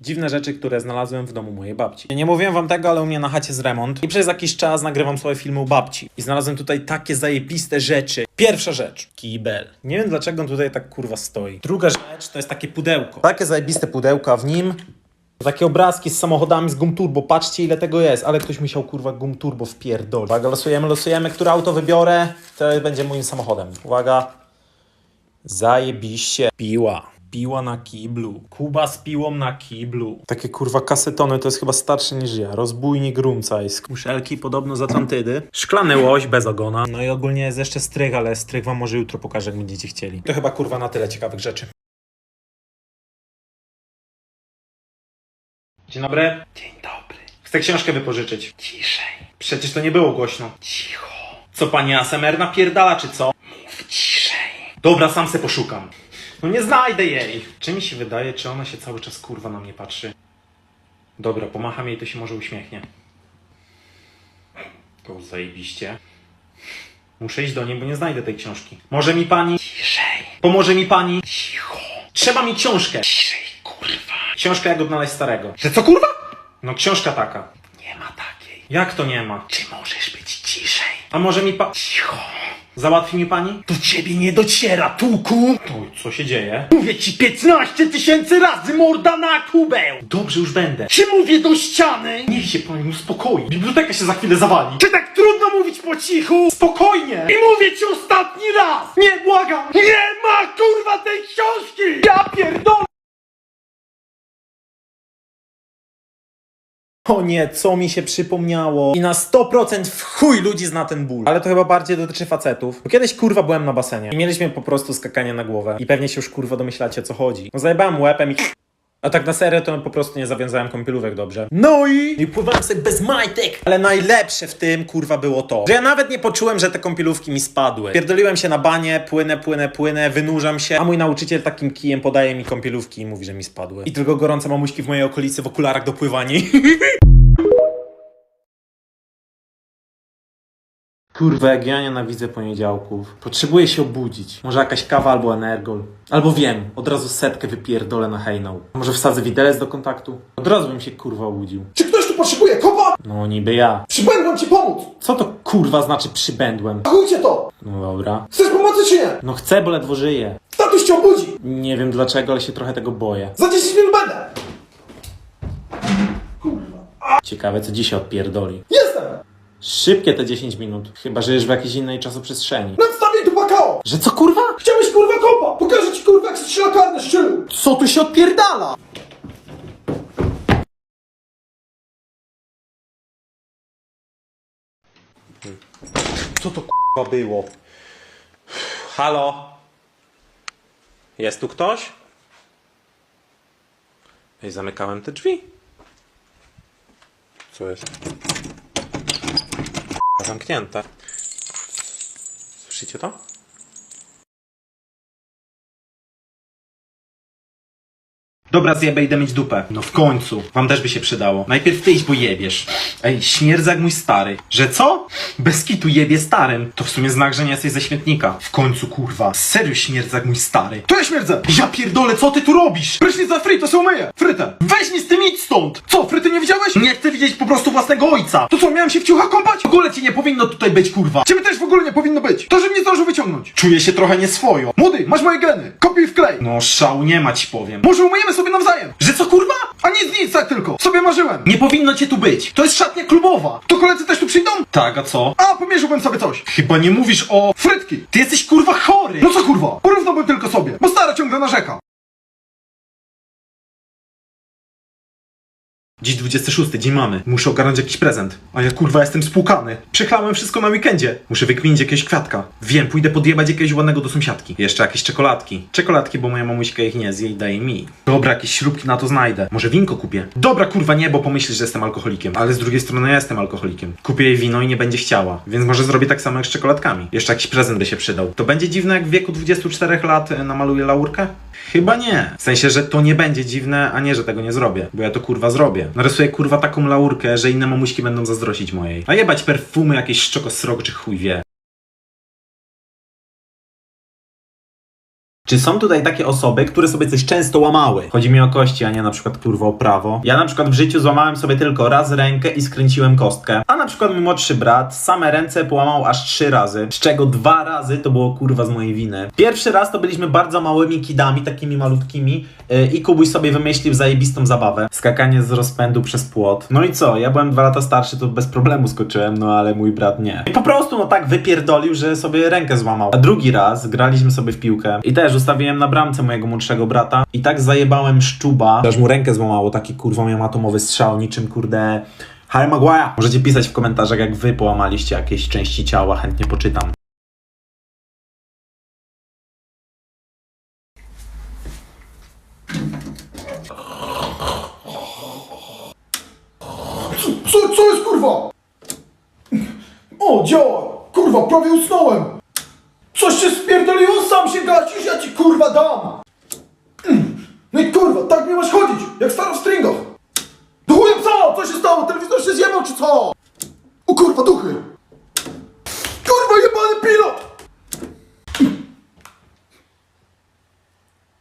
Dziwne rzeczy, które znalazłem w domu mojej babci. Nie mówiłem wam tego, ale u mnie na chacie jest remont i przez jakiś czas nagrywam swoje filmy u babci. I znalazłem tutaj takie zajebiste rzeczy. Pierwsza rzecz. Kibel. Nie wiem dlaczego on tutaj tak kurwa stoi. Druga rzecz to jest takie pudełko. Takie zajebiste pudełko, a w nim takie obrazki z samochodami z gum turbo. Patrzcie ile tego jest, ale ktoś musiał kurwa gum turbo wpierdolić. Uwaga, losujemy, losujemy, które auto wybiorę. To będzie moim samochodem. Uwaga. Zajebiście. Piła. Piła na kiblu. Kuba z piłą na kiblu. Takie kurwa kasetony to jest chyba starsze niż ja. Rozbójnik Rumcajsk. Muszelki podobno z Atlantydy. Szklany łoś bez ogona. No i ogólnie jest jeszcze strych, ale strych wam może jutro pokażę, jak będziecie chcieli. To chyba kurwa na tyle ciekawych rzeczy. Dzień dobry. Dzień dobry. Chcę książkę wypożyczyć. Ciszej. Przecież to nie było głośno. Cicho. Co pani ASMR napierdala, czy co? Mów ciszej. Dobra, sam se poszukam. No nie znajdę jej. Czy mi się wydaje, czy ona się cały czas kurwa na mnie patrzy? Dobra, pomacham jej, to się może uśmiechnie. To zajebiście. Muszę iść do niej, bo nie znajdę tej książki. Może mi pani... Ciszej. Pomoże mi pani... Cicho. Trzeba mi książkę. Ciszej, kurwa. Książkę jak odnaleźć starego. Że co kurwa? No książka taka. Nie ma takiej. Jak to nie ma? Czy możesz być ciszej? A może mi pa... Cicho. Załatwi mi pani? Do ciebie nie dociera, tuku! Oj, co się dzieje? Mówię ci 15 tysięcy razy morda na kubeł! Dobrze, już będę. Czy mówię do ściany? Niech się pani uspokoi. Biblioteka się za chwilę zawali. Czy tak trudno mówić po cichu? Spokojnie! I mówię ci ostatni raz! Nie, błagam! Nie ma kurwa tej książki! Ja pierdolę! O nie, co mi się przypomniało. I na 100% w chuj ludzi zna ten ból. Ale to chyba bardziej dotyczy facetów. Bo kiedyś kurwa byłem na basenie i mieliśmy po prostu skakanie na głowę. I pewnie się już kurwa domyślacie o co chodzi. No zajebałem łepem i... A tak na serio to po prostu nie zawiązałem kąpielówek dobrze. No i... I pływałem sobie bez majtek. Ale najlepsze w tym kurwa było to, że ja nawet nie poczułem, że te kąpielówki mi spadły. Pierdoliłem się na banie, płynę, płynę, płynę, wynurzam się, a mój nauczyciel takim kijem podaje mi kąpielówki i mówi, że mi spadły. I tylko gorące mamuśki w mojej okolicy w okularach do pływania. Kurwa, jak ja nienawidzę poniedziałków. Potrzebuję się obudzić. Może jakaś kawa albo energol. Albo wiem, od razu setkę wypierdolę na hejnał. Może wsadzę widelec do kontaktu? Od razu bym się kurwa obudził. Czy ktoś tu potrzebuje kopa? No niby ja. Przybędłem ci pomóc! Co to kurwa znaczy przybędłem? Chujcie to! No dobra. Chcesz pomocy czy nie? No chcę, bo ledwo żyję. Tatuś cię obudzi! Nie wiem dlaczego, ale się trochę tego boję. Za 10 minut będę! Ciekawe, co dzisiaj odpierdoli. Jestem! Szybkie te 10 minut. Chyba żyjesz w jakiejś innej czasoprzestrzeni. Nadstawię tu pakao! Że co kurwa? Chciałeś kurwa kopa! Pokażę ci kurwa jak strzela karne szczylu! Co tu się odpierdala? Co to k***a było? Halo? Jest tu ktoś? Ej, zamykałem te drzwi. Co jest? Zamknięte. Słyszycie to? Dobra, zjebę, idę mieć dupę. No w końcu. Wam też by się przydało. Najpierw ty idź, bo jebiesz. Ej, śmierdza jak mój stary. Że co? Bez kitu jebie starym. To w sumie znak, że nie jesteś ze śmietnika. W końcu, kurwa. Serio śmierdza jak mój stary. To ja śmierdzę! Ja pierdolę, co ty tu robisz? Prysznic za fry, to są myję! Frytę! Weź mi z tym idź stąd! Co, fryty nie widziałeś? Nie chcę widzieć po prostu własnego ojca. To co, miałem się w ciucha kąpać? W ogóle ci nie powinno tutaj być, kurwa. Ciebie też w ogóle nie powinno być! To, że mnie zdążył wyciągnąć! Czuję się trochę nieswojo. Młody, masz moje geny! Kopiuj w klej! No szału nie ma ci powiem. Może umyjemy sobie nawzajem! Że co, kurwa? A nic, nic, tak tylko! Sobie marzyłem! Nie powinno cię tu być. To jest szatnia klubowa! To koledzy też tu przyjdą? Tak, a co? A, pomierzyłbym sobie coś! Chyba nie mówisz o... Frytki! Ty jesteś kurwa chory! No co kurwa? Porównałbym tylko sobie, bo stara ciągle narzeka. Dziś 26, dzień mamy. Muszę ogarnąć jakiś prezent. A ja kurwa jestem spłukany. Przeklałem wszystko na weekendzie. Muszę wykminić jakiegoś kwiatka. Wiem, pójdę podjebać jakiegoś ładnego do sąsiadki. Jeszcze jakieś czekoladki. Czekoladki, bo moja mamuśka ich nie zje i daje mi. Dobra, jakieś śrubki na to znajdę. Może winko kupię. Dobra, kurwa nie, bo pomyślisz, że jestem alkoholikiem. Ale z drugiej strony ja jestem alkoholikiem. Kupię jej wino i nie będzie chciała. Więc może zrobię tak samo jak z czekoladkami. Jeszcze jakiś prezent by się przydał. To będzie dziwne, jak w wieku 24 lat e, namaluję laurkę? Chyba nie. W sensie, że to nie będzie dziwne, a nie, że tego nie zrobię. Bo ja to kurwa zrobię. Narysuję kurwa taką laurkę, że inne mamuśki będą zazdrościć mojej. A jebać perfumy, jakieś szczokosrok czy chuj wie. Czy są tutaj takie osoby, które sobie coś często łamały? Chodzi mi o kości, a nie na przykład kurwa o prawo. Ja na przykład w życiu złamałem sobie tylko raz rękę i skręciłem kostkę. A na przykład mój młodszy brat same ręce połamał aż trzy razy, z czego dwa razy to było kurwa z mojej winy. Pierwszy raz to byliśmy bardzo małymi kidami, takimi malutkimi yy, i Kubuś sobie wymyślił zajebistą zabawę. Skakanie z rozpędu przez płot. No i co, ja byłem dwa lata starszy, to bez problemu skoczyłem, no ale mój brat nie. I po prostu no tak wypierdolił, że sobie rękę złamał. A drugi raz graliśmy sobie w piłkę i też ustawiłem na bramce mojego młodszego brata i tak zajebałem szczuba, aż mu rękę złamało, taki kurwa miał atomowy strzał, niczym kurde... Harry Maguire! Możecie pisać w komentarzach, jak wy połamaliście jakieś części ciała, chętnie poczytam. Co, co jest kurwa? O, działa! Kurwa, prawie usnąłem! Coś się spierdoliło, sam się gasisz, ja ci kurwa dam! No i kurwa, tak nie masz chodzić, jak stara w stringach! Do chuja co? Co się stało? Telewizor się zjebał czy co? O kurwa, duchy! Kurwa, jebany pilot!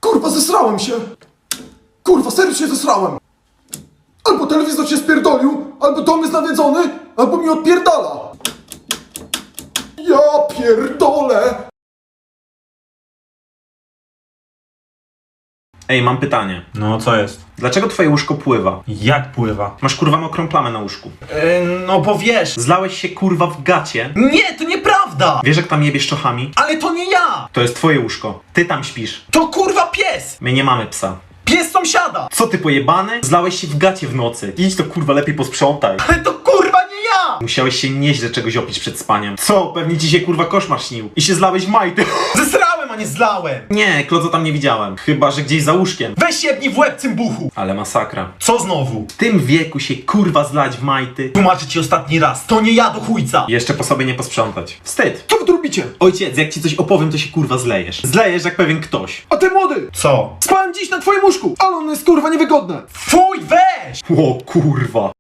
Kurwa, zesrałem się! Kurwa, serio się zesrałem! Albo telewizor się spierdolił, albo dom jest nawiedzony, albo mi odpierdala. Pierdolę! Ej, mam pytanie. No co jest? Dlaczego twoje łóżko pływa? Jak pływa? Masz kurwa mokrą plamę na łóżku. Yy, no bo wiesz. Zlałeś się kurwa w gacie. Nie, to nieprawda! Wiesz jak tam jebiesz czochami? Ale to nie ja! To jest twoje łóżko. Ty tam śpisz. To kurwa pies! My nie mamy psa. Pies sąsiada! Co ty pojebany? Zlałeś się w gacie w nocy. Idź to kurwa lepiej posprzątaj. Ale to Musiałeś się nieźle czegoś opić przed spaniem. Co? Pewnie ci się kurwa koszmar śnił. I się zlałeś majty. Zesrałem, a nie zlałem! Nie, klodzo tam nie widziałem. Chyba, że gdzieś za łóżkiem. Weź jebni w łeb cymbuchu! Ale masakra. Co znowu? W tym wieku się kurwa zlać w majty. Tłumaczę ci ostatni raz, to nie ja do chujca! Jeszcze po sobie nie posprzątać. Wstyd. Co wy tu robicie? Ojciec, jak ci coś opowiem, to się kurwa zlejesz. Zlejesz jak pewien ktoś. A ty młody! Co? Spałem dziś na twoim łóżku, ale ono jest kurwa niewygodne. Fuj, weź! O kurwa.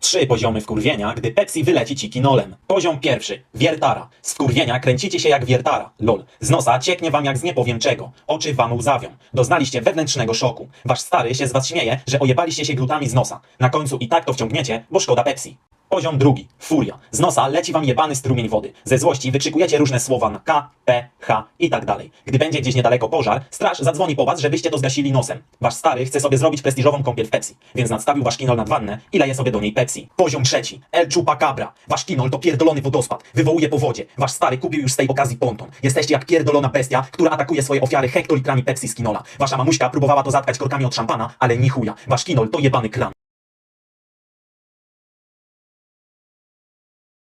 Trzy poziomy wkurwienia, gdy Pepsi wyleci ci kinolem. Poziom pierwszy. Wiertara. Z wkurwienia kręcicie się jak wiertara. Lol. Z nosa cieknie wam jak z nie powiem czego. Oczy wam łzawią. Doznaliście wewnętrznego szoku. Wasz stary się z was śmieje, że ojebaliście się glutami z nosa. Na końcu i tak to wciągniecie, bo szkoda Pepsi. Poziom drugi. Furia. Z nosa leci wam jebany strumień wody. Ze złości wykrzykujecie różne słowa na K, P, H i tak dalej. Gdy będzie gdzieś niedaleko pożar, straż zadzwoni po was, żebyście to zgasili nosem. Wasz stary chce sobie zrobić prestiżową kąpiel w Pepsi, więc nadstawił wasz kinol nad wannę i leje sobie do niej Pepsi. Poziom trzeci. El Chupacabra. Wasz kinol to pierdolony wodospad. Wywołuje powodzie. Wasz stary kupił już z tej okazji ponton. Jesteście jak pierdolona bestia, która atakuje swoje ofiary hektolitrami Pepsi z kinola. Wasza mamuśka próbowała to zatkać korkami od szampana, ale ni chuja. Wasz kinol to jebany klan.